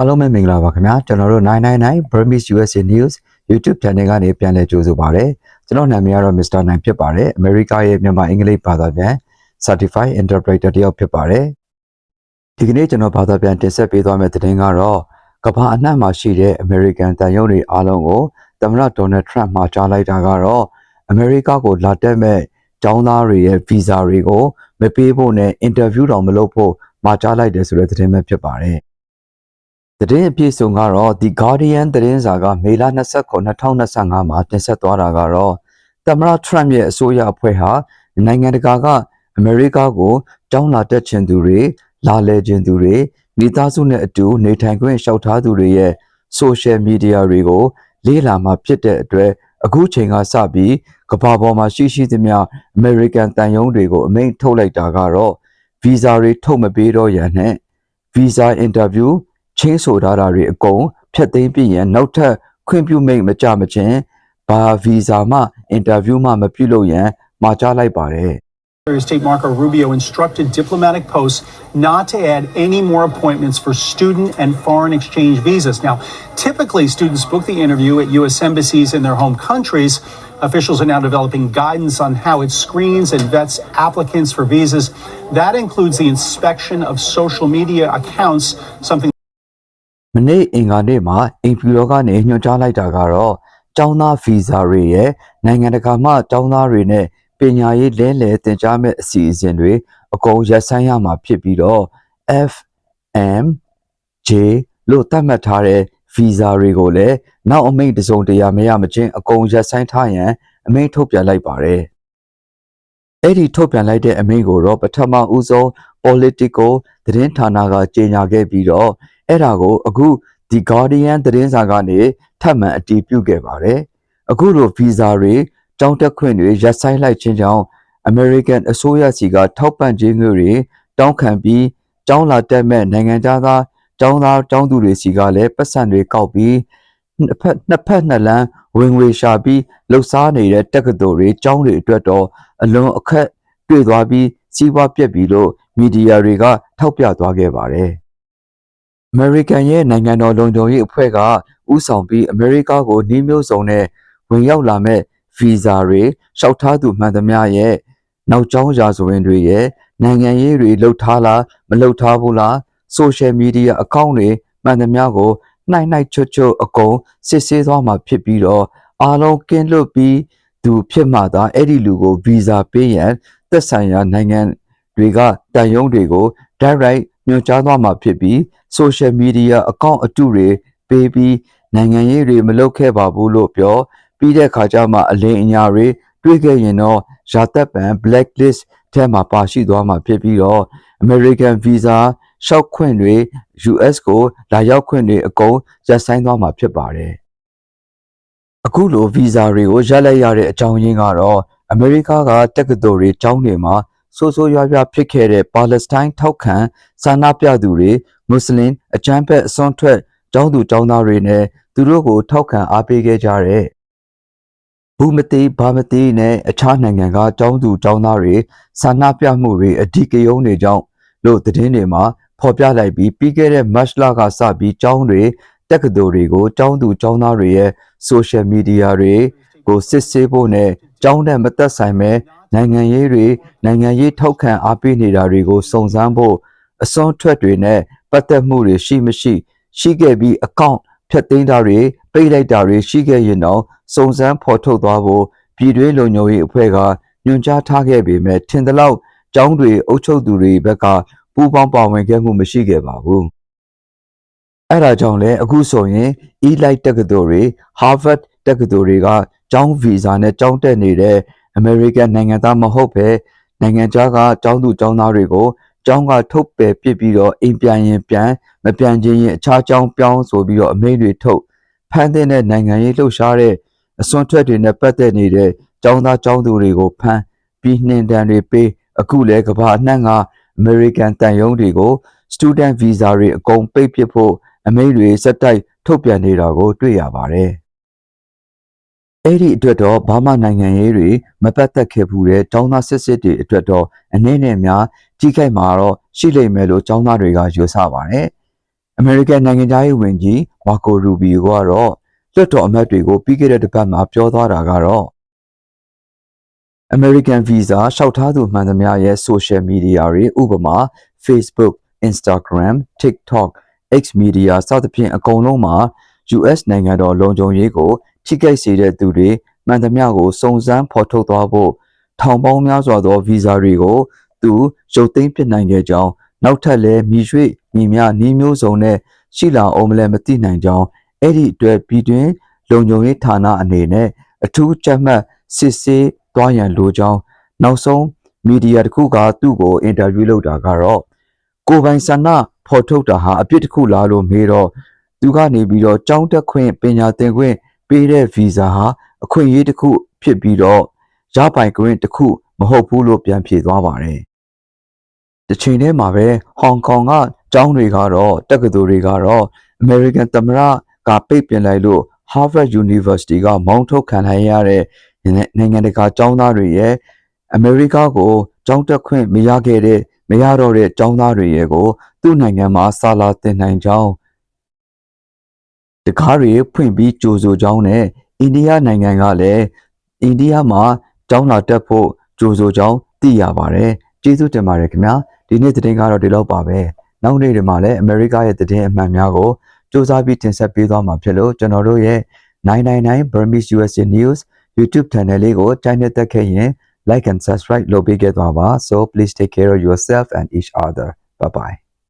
အားလုံးပဲမင်္ဂလာပါခင်ဗျာကျွန်တော်တို့999 Burmese USA News YouTube Channel ကနေပြန်လည်ကြိုဆိုပါရစေကျွန်တော်နာမည်ကတော့ Mr. 9ဖြစ်ပါတယ်အမေရိကရဲ့မြန်မာအင်္ဂလိပ်ဘာသာပြန် Certified Interpreter တယောက်ဖြစ်ပါတယ်ဒီကနေ့ကျွန်တော်ဘာသာပြန်တင်ဆက်ပေးသွားမယ့်သတင်းကတော့ကမ္ဘာအနှံ့မှာရှိတဲ့ American တန်ရုံတွေအားလုံးကိုသမ္မတ Donald Trump မှာကြားလိုက်တာကတော့အမေရိကကိုလာတက်မဲ့ကျောင်းသားတွေရဲ့ visa တွေကိုမပေးဖို့နဲ့ interview တောင်မလုပ်ဖို့မှာကြားလိုက်တယ်ဆိုတဲ့သတင်းပဲဖြစ်ပါတယ် သတင်းအပြည့်စုံကတော့ The Guardian သတင်းစာကမေလ29 2025မှာတင်ဆက်သွားတာကတော့သမ္မတ Trump ရဲ့အစိုးရအဖွဲ့ဟာနိုင်ငံတကာကအမေရိကကိုတောင်းလာတက်ချင်သူတွေလာလည်ချင်သူတွေမိသားစုနဲ့အတူနေထိုင်ခွင့်လျှောက်ထားသူတွေရဲ့ social media တွေကို လေးလာမှဖြစ်တဲ့အတွက်အခုချိန်ကစပြီးကမ္ဘာပေါ်မှာရှိရှိသမျှ American တန်ယုံတွေကိုအမိန့်ထုတ်လိုက်တာကတော့ visa တွေထုတ်မပေးတော့ရန်နဲ့ visa interview ချင်းဆိုထားတာတွေအကုန်ဖြတ်သိမ်းပြီးရင်နောက်ထပ်ခွင့်ပြုမိတ်မကြမချင်းဘာဗီဇာမှအင်တာဗျူးမှမပြုလုပ်ရန်မှာကြားလိုက်ပါတယ် Secretary of State Marco Rubio instructed diplomatic posts not to add any more appointments for student and foreign exchange visas. Now, typically, students book the interview at U.S. embassies in their home countries. Officials are now developing guidance on how it screens and vets applicants for visas. That includes the inspection of social media accounts, something မ နေ့အင်္ဂါနေ့မှာအင်ဖြူတော်ကနေညွှန်ကြားလိုက်တာကတော့ចောင်းသားဗီဇာတွေရဲ့နိုင်ငံတကာမှចောင်းသားတွေနဲ့ပညာရေးလဲလှယ်တင် जा မဲ့အစီအစဉ်တွေအကုန်ရပ်ဆိုင်းရမှာဖြစ်ပြီးတော့ F M J လို့သတ်မှတ်ထားတဲ့ဗီဇာတွေကိုလည်းနောက်အမိန့်တစ်စုံတရာမရမချင်းအကုန်ရပ်ဆိုင်းထားရန်အမိန့်ထုတ်ပြန်လိုက်ပါတယ်။အဲ့ဒီထုတ်ပြန်လိုက်တဲ့အမိန့်ကိုတော့ပထမဦးဆုံး political သတင်းဌာနကကြေညာခဲ့ပြီးတော့ အဲ့ဒါကိုအခု The Guardian သတင်းစာကနေထပ်မံအတည်ပြုခဲ့ပါတယ်။အခုလိုဗီဇာတွေတောင်းတက်ခွင့်တွေရပ်ဆိုင်းလိုက်ခြင်းကြောင့် American အစိုးရစီကထောက်ပံ့ခြင်းငွေတွေတောင်းခံပြီးကျောင်းလာတက်မဲ့နိုင်ငံသားကျောင်းသားကျောင်းသူတွေစီကလည်းပတ်စံတွေကောက်ပြီးနှစ်ဖက်နှစ်ဖက်နှစ်လမ်းဝင်ငွေရှာပြီးလှုပ်ရှားနေတဲ့တက္ကသိုလ်တွေကျောင်းတွေအတွက်တော့အလွန်အခက်တွေ့သွားပြီးစီးပွားပြက်ပြီးလို့မီဒီယာတွေကထောက်ပြသွားခဲ့ပါတယ်။ American ရဲ့နိုင်ငံတော်လုံခြုံရေးအဖွဲ့ကဥဆောင်ပြီး America ကိုနှီးမျိုးစုံနဲ့ဝင်ရောက်လာမဲ့ဗီဇာတွေလျှောက်ထားသူမှန်သမျှရဲ့နောက်ကျောင်းရာဇဝင်တွေရဲ့နိုင်ငံရေးတွေလှုပ်ထားလားမလှုပ်ထားဘူးလား social media account တွေမှန်သမျှကိုနှိုက်နှိုက်ချွတ်ချွတ်အကုန်စစ်ဆေးသွားမှာဖြစ်ပြီးတော့အားလုံးကင်းလွတ်ပြီးသူဖြစ်မှသာအဲ့ဒီလူကိုဗီဇာပေးရန်သက်ဆိုင်ရာနိုင်ငံတွေကတန်ယုံတွေကို direct ညွှန်ကြားသွားမှာဖြစ်ပြီး social media account အတုတွေပေးပြီးနိုင်ငံရေးတွေမလုပ်ခဲ့ပါဘူးလို့ပြော ပြီးတဲ့ခါကျမှအလင်းအညာတွေတွေ့ခဲ့ရင်တော့ရာသက်ပံ blacklist ထဲမှာပါရှိသွားမှာဖြစ်ပြီးတော့ American visa ရှောက်ခွင့်တွေ US ကိုလာရောက်ခွင့်တွေအကုန်ရပ်ဆိုင်းသွားမှာဖြစ်ပါတယ်အခုလို visa တွေကိုရပ်လိုက်ရတဲ့အကြောင်းရင်းကတော့အမေရိကကတက္ကသိုလ်တွေကျောင်းတွေမှာ ဆိုးဆိုးရွားရွားဖြစ်ခဲ့တဲ့ပါလက်စတိုင်းထောက်ခံဆန္ဒပြသူတွေမွတ်စလင်အကြမ်းဖက်အစွန်းထွက်ကျောင်းသူကျောင်းသားတွေနဲ့သူတို့ကိုထောက်ခံအားပေးခဲ့ကြတဲ့ဘူးမတိဘာမတိနဲ့အခြားနိုင်ငံကကျောင်းသူကျောင်းသားတွေဆန္ဒပြမှုတွေအဓိကရုဏ်းတွေကြောင့်လို့သတင်းတွေမှာဖော်ပြလိုက်ပြီးပြီးခဲ့တဲ့ match လကစပြီးကျောင်းတွေတက္ကသိုလ်တွေကိုကျောင်းသူကျောင်းသားတွေရဲ့ social media တွေကိုစစ်ဆေးဖို့နဲ့ကျောင်းနဲ့မသက်ဆိုင်မဲ့ နိုင်ငံရေးတွေနိုင်ငံရေးထောက်ခံအားပေးနေတာတွေကိုစုံစမ်းဖို့အစွန်းထွက်တွေနဲ့ပတ်သက်မှုတွေရှိမရှိရှိခဲ့ပြီးအကောင့်ဖြတ်သိမ်းတာတွေပိတ်လိုက်တာတွေရှိခဲ့ရင်တော့စုံစမ်းဖော်ထုတ်သွားဖို့ပြည်တွင်းလုံခြုံရေးအဖွဲ့ကညွှန်ကြားထားခဲ့ပေမဲ့ထင်သလောက်ကျောင်းတွေအုပ်ချုပ်သူတွေဘက်ကပူးပေါင်းပါဝင်ခဲ့မှုမရှိခဲ့ပါဘူးအဲ့ဒါကြောင့်လဲအခုဆိုရင် e-light တက္ကသိုလ်တွေ Harvard တက္ကသိုလ်တွေကကျောင်းဗီဇာနဲ့ကျောင်းတက်နေတဲ့ American နိုင်ငံသားမဟုတ်ပဲနိုင်ငံခြားကကျောင်းသူကျောင်းသားတွေကိုကျောင်းကထုတ်ပယ်ပစ်ပြီးတော့အိမ်ပြန်ရင်ပြန်မပြန်ခြင်းရင်အခြားကျောင်းပြောင်းဆိုပြီးတော့အမိန့်တွေထုတ်ဖမ်းတဲ့နိုင်ငံရေးလှုပ်ရှားတဲ့အစွန်းထွက်တွေနဲ့ပတ်သက်နေတဲ့ကျောင်းသားကျောင်းသူတွေကိုဖမ်းပြီးနှင်တန်တွေပေးအခုလဲကမ္ဘာအနှံ့က American တန်ယုံတွေကို student visa တွေအကုန်ပိတ်ပစ်ဖို့အမိန့်တွေစက်တိုက်ထုတ်ပြန်နေတာကိုတွေ့ရပါတယ်။ အဲ့ဒီအတွက်တော့ဘာမှနိုင်ငံရေးတွေမပတ်သက်ခဲ့ဘူးတဲ့ကျောင်းသားစစ်စစ်တွေအတွက်တော့အနေနဲ့များကြီးခိုက်မှာတော့ရှိလိမ့်မယ်လို့ကျောင်းသားတွေကယူဆပါတယ်။အမေရိကန်နိုင်ငံသားရေးဝန်ကြီးမာကိုရူဘီယိုကတော့လွှတ်တော်အမတ်တွေကိုပြီးခဲ့တဲ့တစ်ပတ်မှာပြောသွားတာကတော့ American Visa လျှောက်ထားသူမှန်သမျှရဲ့ social media တွေဥပမာ Facebook, Instagram, TikTok, X media စသဖြင့်အကုန်လုံးမှာ US နိုင်ငံတော်လုံခြုံရေးကို ထိခိုက်စေတဲ့သူတွေမှန်သမျှကိုစုံစမ်းဖော်ထုတ်သွားဖို့ထောင်ပေါင်းများစွာသော visa တွေကိုသူရုပ်သိမ်းပစ်နိုင်ခဲ့ကြောင်းနောက်ထပ်လည်းမိရွှေ့မိမြနီးမျိုးစုံနဲ့ရှိလာအောင်မလဲမသိနိုင်ကြောင်းအဲ့ဒီအတွက်ပြည်တွင်လုံခြုံရေးဌာနအနေနဲ့အထူးကြက်မှတ်စစ်ဆေးသွားရန်လိုကြောင်းနောက်ဆုံးမီဒီယာတစ်ခုကသူ့ကိုအင်တာဗျူးလုပ်တာကတော့ကိုယ်ပိုင်ဆန္ဒဖော်ထုတ်တာဟာအပြစ်တစ်ခုလားလို့မေးတော့သူကနေပြီးတော့ကြောင်းတက်ခွင့်ပညာသင်ခွင့် ပေးတဲ့ဗီဇာဟာအခွင့်အရေးတစ်ခုဖြစ်ပြီးတော့ရပိုင်ခွင့်တစ်ခုမဟုတ်ဘူးလို့ပြန်ဖြေသွားပါတယ်။တစ်ချိန်တည်းမှာပဲဟောင်ကောင်ကကျောင်းတွေကတော့တက္ကသိုလ်တွေကတော့ American သမ္မတကပိတ်ပင်လိုက်လို့ Harvard University ကမောင်းထုတ်ခံလိုက်ရတဲ့နိုင်ငံတကာကျောင်းသားတွေရဲ့အမေရိကကိုကျောင်းတက်ခွင့်မရခဲ့တဲ့မရတော့တဲ့ကျောင်းသားတွေရဲ့ကို သူ့နိုင်ငံမှာစာလာသင်နိုင်ကြောင်း တကားတွေဖွင့်ပြီးကြိုဆိုကြောင်းနဲ့အိန္ဒိယနိုင်ငံကလည်းအိန္ဒိယမှာကျောင်းလာတက်ဖို့ကြိုဆိုကြောင်းသိရပါတယ်ကျေးဇူးတင်ပါတယ်ခင်ဗျာဒီနေ့သတင်းကတော့ဒီလောက်ပါပဲနောက်နေ့တွေမှာလည်းအမေရိကရဲ့သတင်းအမှန်များကိုစူးစမ်းပြီးတင်ဆက်ပေးသွားမှာဖြစ်လို့ကျွန်တော်တို့ရဲ့999 Burmese USA News YouTube channel လေးကိုကြိုက်နေတဲ့ခဲ့ရင် like and subscribe လုပ်ပေးခဲ့သွားပါ so please take care of yourself and each other bye bye